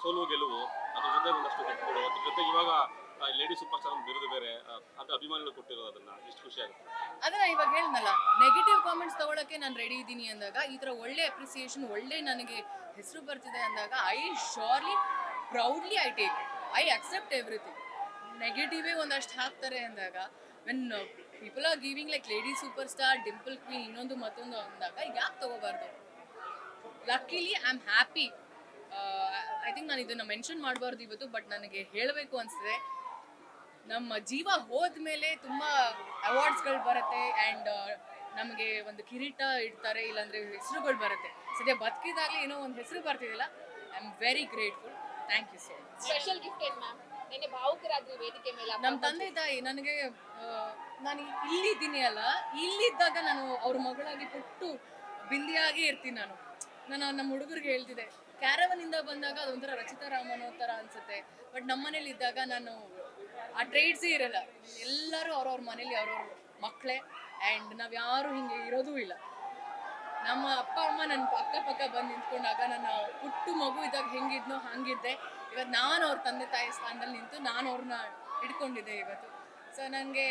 ಸೋಲು ಗೆಲುವು ಅದ್ರ ಜೊತೆ ಒಂದಷ್ಟು ಹಿಟ್ಗಳು ಅದ್ರ ಜೊತೆ ಇವಾಗ ಲೇಡಿ ಸೂಪರ್ ಸ್ಟಾರ್ ಬಿರುದು ಬೇರೆ ಅದು ಅಭಿಮಾನಿಗಳು ಕೊಟ್ಟಿರೋದು ಅದನ್ನ ಎಷ್ಟು ಖುಷಿ ಆಗುತ್ತೆ. ಅದನ್ನ ಇವಾಗ ಹೇಳ್ನಲ್ಲ ನೆಗೆಟಿವ್ ಕಾಮೆಂಟ್ಸ್ ತಗೊಳಕ್ಕೆ ನಾನು ರೆಡಿ ಇದ್ದೀನಿ ಅಂದಾಗ, ಈ ಥರ ಒಳ್ಳೆ ಅಪ್ರಿಸಿಯೇಷನ್ ಒಳ್ಳೆ ನನಗೆ ಹೆಸರು ಬರ್ತಿದೆ ಅಂದಾಗ I surely proudly I take I accept everything ನೆಗೆಟಿವೇ ಒಂದಷ್ಟು ಹಾಕ್ತಾರೆ ಅಂದಾಗ when people are giving like lady super star dimple queen ಇನ್ನೊಂದು ಮತ್ತೊಂದು ಅಂದಾಗ ಯಾಕೆ ತಗೋಬಾರ್ದು? Luckily I am happy I think ನಾನು ಇದನ್ನು ಮೆನ್ಷನ್ ಮಾಡಬಾರ್ದು ಇವತ್ತು ಬಟ್ ನನಗೆ ಹೇಳಬೇಕು ಅನಿಸಿದೆ ನಮ್ಮ ಜೀವ ಹೋದ ಮೇಲೆ ತುಂಬ ಅವಾರ್ಡ್ಸ್ಗಳು ಬರುತ್ತೆ ಆ್ಯಂಡ್ ನಮಗೆ ಒಂದು ಕಿರೀಟ ಇಡ್ತಾರೆ ಇಲ್ಲಾಂದರೆ ಹೆಸರುಗಳು ಬರುತ್ತೆ. ಸದ್ಯ ಬದುಕಿದಾಗಲೇ ಏನೋ ಒಂದು ಹೆಸರು ಬರ್ತಿದ್ದಿಲ್ಲ I am very grateful thank you so much special gift ಏನು ಮ್ಯಾಮ್ ನಿನ್ನೆ ಭಾವುಕರಾದ್ರಿ ವೇದಿಕೆ ಮೇಲೆ ನಮ್ಮ ತಂದೆ ತಾಯಿ ನನಗೆ ಆ, ನಾನು ಇಲ್ಲಿದ್ದೀನಿ ಅಲ್ಲ, ಇಲ್ಲಿದ್ದಾಗ ನಾನು ಅವ್ರ ಮಗಳಾಗಿ ಪುಟ್ಟು ಬಿಂದಿಯಾಗಿ ಇರ್ತೀನಿ ನಾನು. ನಾನು ನಮ್ಮ ಹುಡುಗರಿಗೆ ಹೇಳ್ತಿದ್ದೆ ಕ್ಯಾರವನಿಂದ ಬಂದಾಗ ಅದೊಂಥರ ರಚಿತಾ ರಾಮನ್ ಥರ ಅನ್ಸುತ್ತೆ. ಬಟ್ ನಮ್ಮ ಮನೇಲಿ ಇದ್ದಾಗ ನಾನು ಆ ಟ್ರೇಡ್ಸೇ ಇರಲ್ಲ. ಎಲ್ಲರೂ ಅವ್ರವ್ರ ಮನೇಲಿ ಅವ್ರವ್ರ ಮಕ್ಕಳೇ. ಆ್ಯಂಡ್ ನಾವು ಯಾರು ಹಿಂಗೆ ಇರೋದೂ ಇಲ್ಲ. ನಮ್ಮ ಅಪ್ಪ, ಅಮ್ಮ ನನ್ನ ಅಕ್ಕಪಕ್ಕ ಪಕ್ಕ ಬಂದು ನಿಂತ್ಕೊಂಡಾಗ ನನ್ನ ಹುಟ್ಟು ಮಗು ಇದ್ದಾಗ ಹೆಂಗಿದ್ನೋ ಹಂಗಿದ್ದೆ. ಇವತ್ತು ನಾನು ಅವ್ರ ತಂದೆ ತಾಯಿ ಸ್ಥಾನದಲ್ಲಿ ನಿಂತು ನಾನು ಅವ್ರನ್ನ ಹಿಡ್ಕೊಂಡಿದ್ದೆ ಇವತ್ತು. ಸೊ ನನಗೆ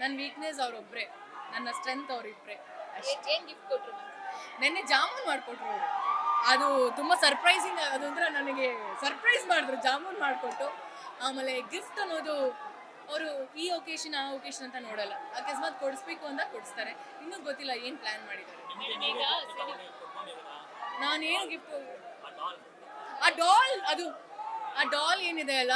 ನನ್ನ ವೀಕ್ನೆಸ್ ಅವರೊಬ್ಬರೇ ನನ್ನ ಸ್ಟ್ರೆಂತ್ ಅವರಿಬ್ಬರೇ ಏನ್- ಗಿಫ್ಟ್ ಕೊಟ್ಟರು ನೆನ್ನೆ ಜಾಮೂನ್ ಮಾಡಿಕೊಟ್ರು ಅವರು. ಅದು ತುಂಬ ಸರ್ಪ್ರೈಸಿಂಗ್ ಆಗೋದು ಅಂದರೆ ನನಗೆ ಸರ್ಪ್ರೈಸ್ ಮಾಡಿದ್ರು ಜಾಮೂನ್ ಮಾಡಿಕೊಟ್ಟು. ಆಮೇಲೆ ಗಿಫ್ಟ್ ಅನ್ನೋದು ಅವರು ಈ ಒಕೇಶನ್ ಆ ಒಕೇಶನ್ ಅಂತ ನೋಡಲ್ಲ. ಅಕಸ್ಮಾತ್ ಕೊಡಿಸ್ಬೇಕು ಅಂತ ಕೊಡಿಸ್ತಾರೆ. ಇನ್ನೂ ಗೊತ್ತಿಲ್ಲ ಏನು ಪ್ಲ್ಯಾನ್ ಮಾಡಿದ್ದಾರೆ. ನಾನೇನು ಗಿಫ್ಟ್ ಆ ಡಾಲ್ ಅದು ಆ ಡಾಲ್ ಏನಿದೆ ಅಲ್ಲ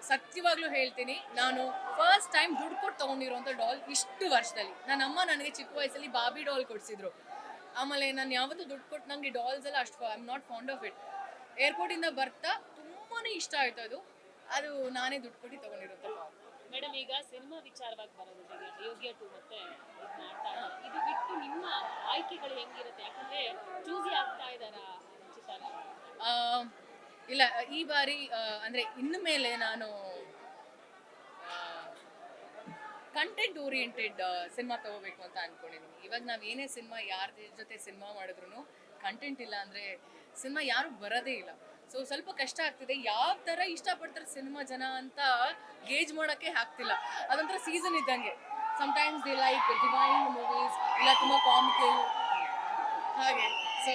ಸತ್ಯವಾಗ್ಲೂ ಹೇಳ್ತೀನಿ. ನಾನು ಫಸ್ಟ್ ಟೈಮ್ ದುಡ್ಡು ಕೊಟ್ಟು ತೊಗೊಂಡಿರೋಂಥ ಡಾಲ್ ಇಷ್ಟು ವರ್ಷದಲ್ಲಿ. ನನ್ನ ಅಮ್ಮ ನನಗೆ ಚಿಕ್ಕ ವಯಸ್ಸಲ್ಲಿ ಬಾಬಿ ಡಾಲ್ ಕೊಡಿಸಿದ್ರು. ಆಮೇಲೆ ನಾನು ಯಾವತ್ತೂ ದುಡ್ಡು ಕೊಟ್ಟು ನನಗೆ ಡಾಲ್ಸ್ ಎಲ್ಲ ಅಷ್ಟು I am not fond of it ಏರ್ಪೋರ್ಟಿಂದ ಬರ್ತಾ ತುಂಬಾ ಇಷ್ಟ ಆಯ್ತು ಅದು. ಅದು ನಾನೇ ದುಡ್ಡು ಕೊಟ್ಟು ತೊಗೊಂಡಿರುತ್ತೆ ಮೇಡಮ್ ಈಗ ಸಿನಿಮಾ ವಿಚಾರವಾಗಿ ಬರೋದ್ರಿಗೆ ಯೋಗ್ಯ ಟು ಮತ್ತೆ ಇದ್ ಮಾಡ್ತಾ ಇದು ಬಿಟ್ಟು ನಿಮ್ಮ ಆಯ್ಕೆಗಳು ಹೆಂಗಿರುತ್ತೆ? ಯಾಕಂದ್ರೆ ಚೂಸಿ ಆಗ್ತಾ ಇದ್ದಾರಾ ಇಲ್ಲ ಈ ಬಾರಿ ಅಂದ್ರೆ ಇನ್ನು ಮೇಲೆ ನಾನು ಕಂಟೆಂಟ್ ಓರಿಯೆಂಟೆಡ್ ಸಿನಿಮಾ ತಗೋಬೇಕು ಅಂತ ಅನ್ಕೊಂಡಿದ್ದೀನಿ ಇವಾಗ ನಾವು ಏನೇ ಸಿನಿಮಾ ಯಾರ ಜೊತೆ ಸಿನಿಮಾ ಮಾಡಿದ್ರು ಕಂಟೆಂಟ್ ಇಲ್ಲ ಅಂದ್ರೆ ಸಿನಿಮಾ ಯಾರು ಬರೋದೇ ಇಲ್ಲ. ಸೊ ಸ್ವಲ್ಪ ಕಷ್ಟ ಆಗ್ತಿದೆ. ಯಾವ ಥರ ಇಷ್ಟಪಡ್ತಾರೆ ಸಿನಿಮಾ ಜನ ಅಂತ ಗೇಜ್ ಮಾಡೋಕ್ಕೆ ಆಗ್ತಿಲ್ಲ. ಅದೊಂಥರ ಸೀಸನ್ ಇದ್ದಂಗೆ. Sometimes the like divine movies ಇಲ್ಲ ತುಂಬ ಕಾಮಿಕಲ್ ಹಾಗೆ. ಸೊ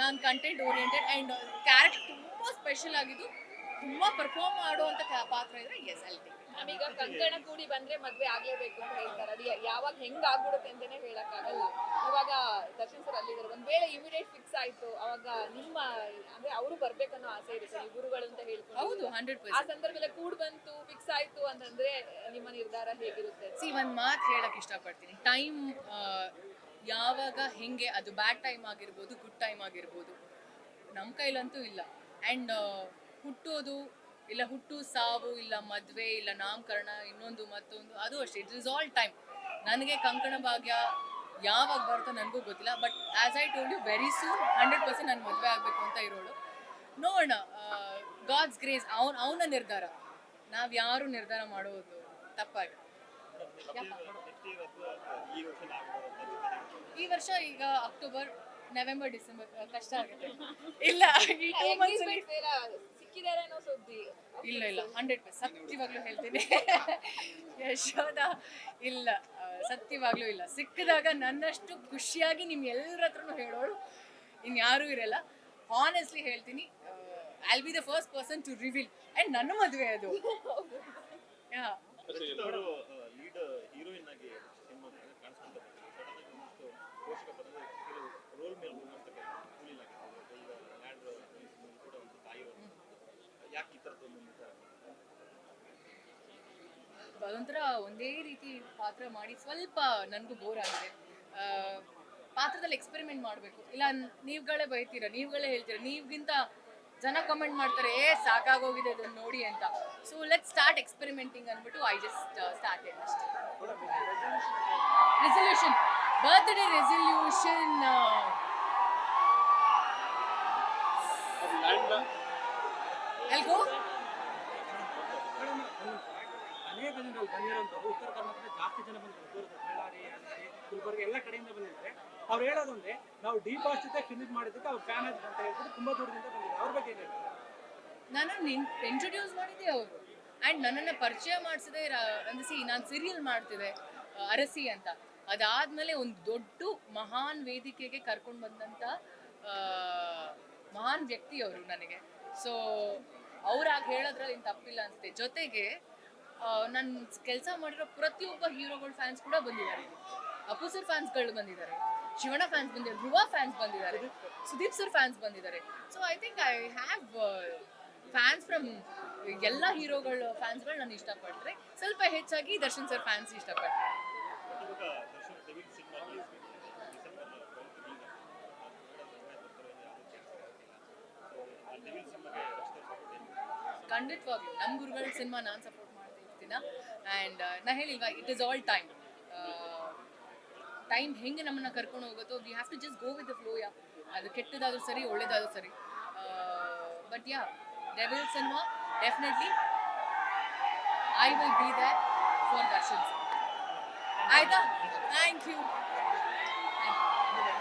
ನಾನು ಕಂಟೆಂಟ್ ಓರಿಯೆಂಟೆಡ್ ಆ್ಯಂಡ್ ಕ್ಯಾರೆಕ್ಟರ್ ತುಂಬ ಸ್ಪೆಷಲ್ ಆಗಿದ್ದು, ತುಂಬ ಪರ್ಫಾರ್ಮ್ ಮಾಡುವಂಥ ಪಾತ್ರ ಇದ್ರೆ ಎಸ್ ಎಲ್ ಟೇಕ್ ನಮೀಗ ಕಂಕಣ ಕೂಡಿ ಬಂದ್ರೆ ಮದ್ವೆ ಆಗ್ಲೇಬೇಕು ಅಂತ ಹೇಳ್ತಾರೆ. ಅದು ಯಾವಾಗ ಹೆಂಗ್ ಆಗ್ಬಿಡುತ್ತೆ ಅಂತಾನೆ ಹೇಳಕ್ಕಾಗಲ್ಲ. ಇವಾಗ ದರ್ಶನ್ ಸರ್ ಅಲ್ಲಿದ್ದಾರೆ. ಒಂದ್ ವೇಳೆ ಇಮಿಡಿಯೇಟ್ ಫಿಕ್ಸ್ ಆಯ್ತು ಅವಾಗ ನಿಮ್ಮ ಅಂದ್ರೆ ಅವರು ಬರ್ಬೇಕನ್ನೋ ಆಸೆ ಇರುತ್ತೆ. ಈ ಗುರುಗಳು ಅಂತ ಹೇಳ್ಕೊಂಡು. ಹೌದು ಹಂಡ್ರೆಡ್ ಆ ಸಂದರ್ಭದಲ್ಲಿ ಕೂಡ್ ಬಂತು ಫಿಕ್ಸ್ ಆಯ್ತು ಅಂತಂದ್ರೆ ನಿಮ್ಮ ನಿರ್ಧಾರ ಹೇಗಿರುತ್ತೆ? ಸಿ ಒಂದು ಮಾತು ಹೇಳಕ್ಕೆ ಇಷ್ಟಪಡ್ತೀನಿ. ಟೈಮ್ ಯಾವಾಗ ಹೆಂಗೆ ಅದು ಬ್ಯಾಡ್ ಟೈಮ್ ಆಗಿರ್ಬೋದು ಗುಡ್ ಟೈಮ್ ಆಗಿರ್ಬೋದು ನಮ್ಮ ಕೈಲಂತೂ ಇಲ್ಲ. ಆ್ಯಂಡ್ ಹುಟ್ಟೋದು ಇಲ್ಲ ಹುಟ್ಟು ಸಾವು ಇಲ್ಲ ಮದುವೆ ಇಲ್ಲ ನಾಮಕರಣ ಇನ್ನೊಂದು ಮತ್ತೊಂದು ಅದು ಅಷ್ಟೇ. ಇಟ್ ಇಸ್ ಆಲ್ ಟೈಮ್ ನನಗೆ ಕಂಕಣ ಭಾಗ್ಯ ಯಾವಾಗ ಬರುತ್ತೋ ನನಗೂ ಗೊತ್ತಿಲ್ಲ but as I told you very soon hundred percent ನಾನು ಮದುವೆ ಆಗಬೇಕು ಅಂತ ಇರೋಳು. ನೋಡೋಣ ಗಾಡ್ಸ್ ಗ್ರೇಸ್ ಅವನ ಅವನ ನಿರ್ಧಾರ. ನಾವು ಯಾರು ನಿರ್ಧಾರ ಮಾಡೋದು? ತಪ್ಪಾಗಿ. ಈ ವರ್ಷ ಈಗ ಅಕ್ಟೋಬರ್ ನವೆಂಬರ್ ಡಿಸೆಂಬರ್ ಕಷ್ಟ ಆಗುತ್ತೆ. ಇಲ್ಲ ಸಿಕ್ಕಿದ್ದಾರೆ ಅನ್ನೋ ಸುದ್ದಿ. ಇಲ್ಲ ಇಲ್ಲ ಹಂಡ್ರೆಡ್ ಪರ್ಸೆಂಟ್ ಸತ್ಯವಾಗ್ಲೂ ಹೇಳ್ತೀನಿ. ಯಶೋದ ಇಲ್ಲ ಸತ್ಯವಾಗ್ಲೂ ಇಲ್ಲ. ಸಿಕ್ಕಿದಾಗ ನನ್ನಷ್ಟು ಖುಷಿಯಾಗಿ ನಿಮ್ ಎಲ್ಲರ ಹತ್ರನೂ ಹೇಳೋಳು. ಇನ್ಯಾರೂ ಇರಲ್ಲ. ಹಾನೆಸ್ಟ್ಲಿ ಹೇಳ್ತೀನಿ I'll be the first person to reveal and ನನ್ನ ಮದುವೆ ಅದು. ಯಾ. ಅವರು ಲೀಡ್ ಹೀರೋಯಿನ್ ಆಗಿ ಕೆಲವು ರೋಲ್ ಮೇಲೆ ಹೋಗುವಂತ ಕೂಲಿಲಾಗಿದೆ ಈಗ ಲ್ಯಾಂಡ್ ಕೂಡ ಒಂದು ತಾಯಿ role. ಯಾಕೆ ಈ ಥರದ್ದು ಒಂದು ನಿರ್ಧಾರ? ಅದೊಂಥರ ಒಂದೇ ರೀತಿ ಪಾತ್ರ ಮಾಡಿ ಸ್ವಲ್ಪ ನನಗೂ ಬೋರ್ ಆಗಿದೆ. ಪಾತ್ರದಲ್ಲಿ ಎಕ್ಸ್ಪೆರಿಮೆಂಟ್ ಮಾಡಬೇಕು. ಇಲ್ಲ ನೀವುಗಳೇ ಬೈತೀರ ನೀವುಗಳೇ ಹೇಳ್ತೀರ ನೀವ್ಗಿಂತ ಜನ ಕಮೆಂಟ್ ಮಾಡ್ತಾರೆ ಏ ಸಾಕಾಗೋಗಿದೆ ಅದನ್ನು ನೋಡಿ ಅಂತ. ಸೊ ಲೆಟ್ ಸ್ಟಾರ್ಟ್ ಎಕ್ಸ್ಪೆರಿಮೆಂಟಿಂಗ್ ಅಂದ್ಬಿಟ್ಟು ಐ ಜಸ್ಟ್ ಸ್ಟಾರ್ಟ್ ಅಷ್ಟೇ. ರೆಸಲ್ಯೂಷನ್ ಬರ್ತ್ಡೇ ರೆಸಲ್ಯೂಷನ್ ಎಲ್ಗೋ ಅನೇಕ ಜನರು ಬಂದಿರುವಂಥದ್ದು ಉತ್ತರ ಕರ್ನಾಟಕದ ಜಾಸ್ತಿ ಜನ ಬಂದಿದ್ದಾರೆ. ದೂರದ ಬಳ್ಳಾರಿ ಅಲ್ಲಿ ಗುಲ್ಬರ್ಗ ಎಲ್ಲ ಕಡೆಯಿಂದ ಬಂದಿದ್ದಾರೆ. ಅವ್ರು ಹೇಳೋದಂದ್ರೆ ನಾವು ಡಿ ಜೊತೆ ಫಿನಿಶ್ ಮಾಡಿದ್ದಕ್ಕೆ ಅವ್ರು ಫ್ಯಾನ್ ಆದ್ರು ಅಂತ ಹೇಳ್ಬಿಟ್ಟು ತುಂಬಾ ದೂರದಿಂದ ಬಂದಿದ್ದಾರೆ. ಅವ್ರ ಬಗ್ಗೆ ಏನು ನನ್ನನ್ನು ಇಂಟ್ರೊಡ್ಯೂಸ್ ಮಾಡಿದ್ದೆ ಅವರು. ಆ್ಯಂಡ್ ನನ್ನನ್ನು ಪರಿಚಯ ಮಾಡಿಸಿದೆ ಅಂದ್ರೆ ನಾನು ಸೀರಿಯಲ್ ಮಾಡ್ತಿದ್ದೆ ಅರಸಿ ಅಂತ. ಅದಾದ್ಮೇಲೆ ಒಂದು ದೊಡ್ಡ ಮಹಾನ್ ವೇದಿಕೆಗೆ ಕರ್ಕೊಂಡು ಬಂದಂಥ ಮಹಾನ್ ವ್ಯಕ್ತಿ ಅವರು ನನಗೆ. ಸೊ ಅವ್ರಾಗ ಹೇಳೋದ್ರಲ್ಲಿ ಏನು ತಪ್ಪಿಲ್ಲ ಅನಿಸುತ್ತೆ ಜೊತೆಗೆ ನನ್ನ ಕೆಲಸ ಮಾಡಿರೋ ಪ್ರತಿಯೊಬ್ಬ ಹೀರೋಗಳ ಫ್ಯಾನ್ಸ್ ಕೂಡ ಬಂದಿದ್ದಾರೆ. ಅಪ್ಪು ಸರ್ ಫ್ಯಾನ್ಸ್ಗಳು ಬಂದಿದ್ದಾರೆ. ಶಿವಣ್ಣ ಫ್ಯಾನ್ಸ್ ಬಂದಿದ್ದಾರೆ. ಧ್ರುವ ಫ್ಯಾನ್ಸ್ ಬಂದಿದ್ದಾರೆ. ಸುದೀಪ್ ಸರ್ ಫ್ಯಾನ್ಸ್ ಬಂದಿದ್ದಾರೆ. So I think I have fans from ಎಲ್ಲ ಹೀರೋಗಳ ಫ್ಯಾನ್ಸ್ಗಳು ನಾನು ಇಷ್ಟಪಡ್ತಾರೆ ಸ್ವಲ್ಪ ಹೆಚ್ಚಾಗಿ ದರ್ಶನ್ ಸರ್ ಫ್ಯಾನ್ಸ್ ಇಷ್ಟಪಡ್ತಾರೆ ಖಂಡಿತವಾಗ್ಲೂ ನಮ್ಮ ಗುರುಗಳ ಸಿನಿಮಾ ನಾನು ಸಪೋರ್ಟ್ ಇರ್ತೀನ ಆ್ಯಂಡ್ ನಾ ಹೇಳಿಲ್ವಾ it is all time time ಹೆಂಗೆ ನಮ್ಮನ್ನ ಕರ್ಕೊಂಡು ಹೋಗುತ್ತೋ we have to just go with the flow yeah ಅದು ಕೆಟ್ಟದಾದ್ರೂ ಸರಿ, ಒಳ್ಳೇದಾದ್ರೂ ಸರಿ. But yeah devil cinema definitely I will be there for Darshan ಆಯ್ತಾ? Thank you